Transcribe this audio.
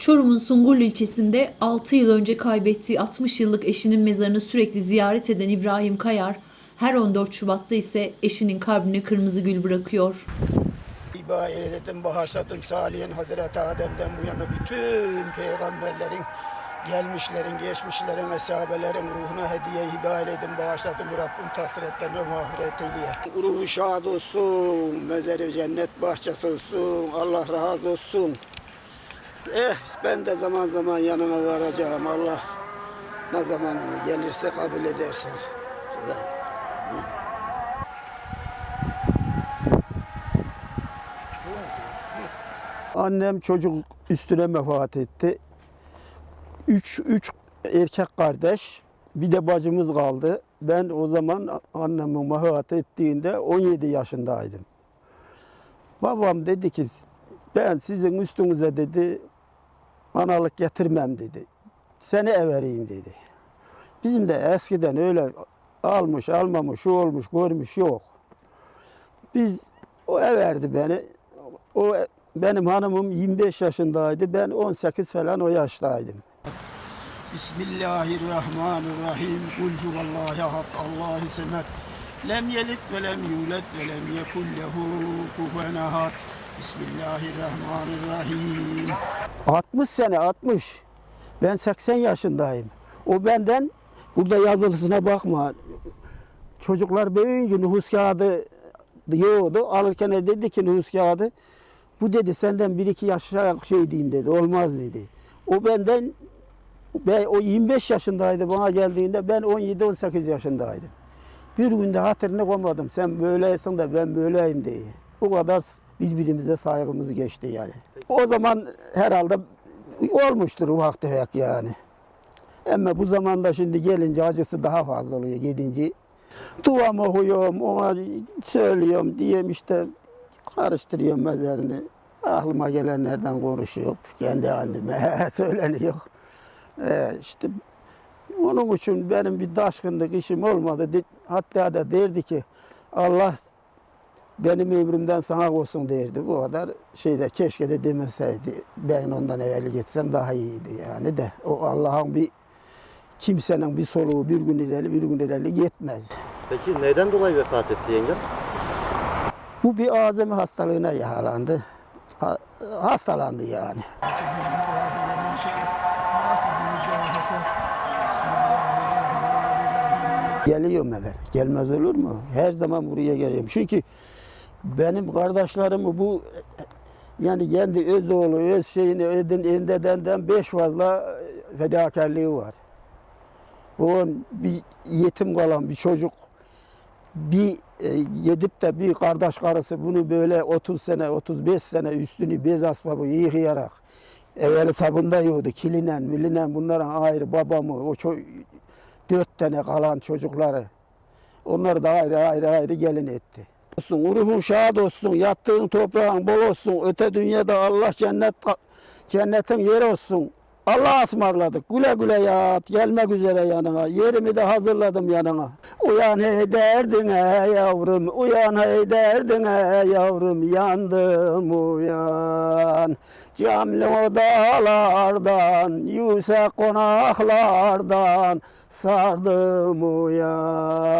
Çorum'un Sungurlu ilçesinde 6 yıl önce kaybettiği 60 yıllık eşinin mezarını sürekli ziyaret eden İbrahim Kayar, her 14 Şubat'ta ise eşinin kalbine kırmızı gül bırakıyor. İba eyledim, bağışladım Salih'in Hazreti Adem'den bu yana bütün peygamberlerin gelmişlerin, geçmişlerin, eshabelerin ruhuna hediye hibe eyledim, bağışladım Rabbim tahsir etten ve mağfiret eyleye. Ruhu şad olsun, mezarı cennet bahçesi olsun, Allah razı olsun. Eh ben de zaman zaman yanına varacağım, Allah ne zaman gelirse kabul edersin. Annem çocuk üstüne vefat etti. Üç, üç erkek kardeş, bir de bacımız kaldı. Ben o zaman annemin vefat ettiğinde 17 yaşındaydım. Babam dedi ki, ben sizin üstünüze dedi, analık getirmem dedi. Seni evereyim dedi. Bizim de eskiden öyle almış, almamış, şu olmuş, görmüş yok. Biz, o everdi beni. O benim hanımım 25 yaşındaydı. Ben 18 falan o yaştaydım. Bismillahirrahmanirrahim. Kul huvallahi ahad. Allahu semet. Lem yelit ve lem yulet ve lem yekun lehu kufuven ahad. Bismillahirrahmanirrahim. 60 sene 60. Ben 80 yaşındayım. O benden burada yazılısına bakma. Çocuklar büyüyünce nüfus kağıdı diyordu. Alırken de dedi ki nüfus kağıdı bu dedi senden bir iki yaş şey diyeyim dedi. Olmaz dedi. O benden ben, o 25 yaşındaydı bana geldiğinde ben 17-18 yaşındaydım. Bir günde hatırını koymadım. Sen böylesin de ben böyleyim diye. O kadar birbirimize saygımız geçti yani. O zaman herhalde olmuştur ufak tefek yani. Ama bu zamanda şimdi gelince acısı daha fazla oluyor gidince. Duam okuyorum, ona söylüyorum diyeyim işte karıştırıyorum mezarını. Aklıma gelenlerden konuşuyor. Kendi halime söyleniyor. Ee, işte onun için benim bir taşkınlık işim olmadı. Hatta da derdi ki Allah benim ömrümden sana olsun derdi. Bu kadar şeyde keşke de demeseydi. Ben ondan evvel gitsem daha iyiydi yani de. O Allah'ın bir kimsenin bir soluğu bir gün ileri bir gün ileri gitmez. Peki neyden dolayı vefat etti yengem? Bu bir azami hastalığına yakalandı. Ha- hastalandı yani. Geliyorum eve. Gelmez olur mu? Her zaman buraya geliyorum. Çünkü benim kardeşlerim bu yani kendi öz oğlu, öz şeyini edin, endedenden beş fazla fedakarlığı var. Bu bir yetim kalan bir çocuk bir e, gidip de bir kardeş karısı bunu böyle 30 sene 35 sene üstünü bez asbabı yıkayarak evveli sabunda yiyordu kilinen milinen bunların ayrı babamı o ço- dört tane kalan çocukları onları da ayrı ayrı ayrı gelin etti. Olsun, ruhun şad olsun, yattığın toprağın bol olsun, öte dünyada Allah cennet cennetin yeri olsun. Allah'a ısmarladık. Güle güle yat. Gelmek üzere yanına. Yerimi de hazırladım yanına. Uyan ey derdine yavrum. Uyan ey derdine yavrum. Yandım uyan. Camlı odalardan, yüksek konaklardan sardım uyan.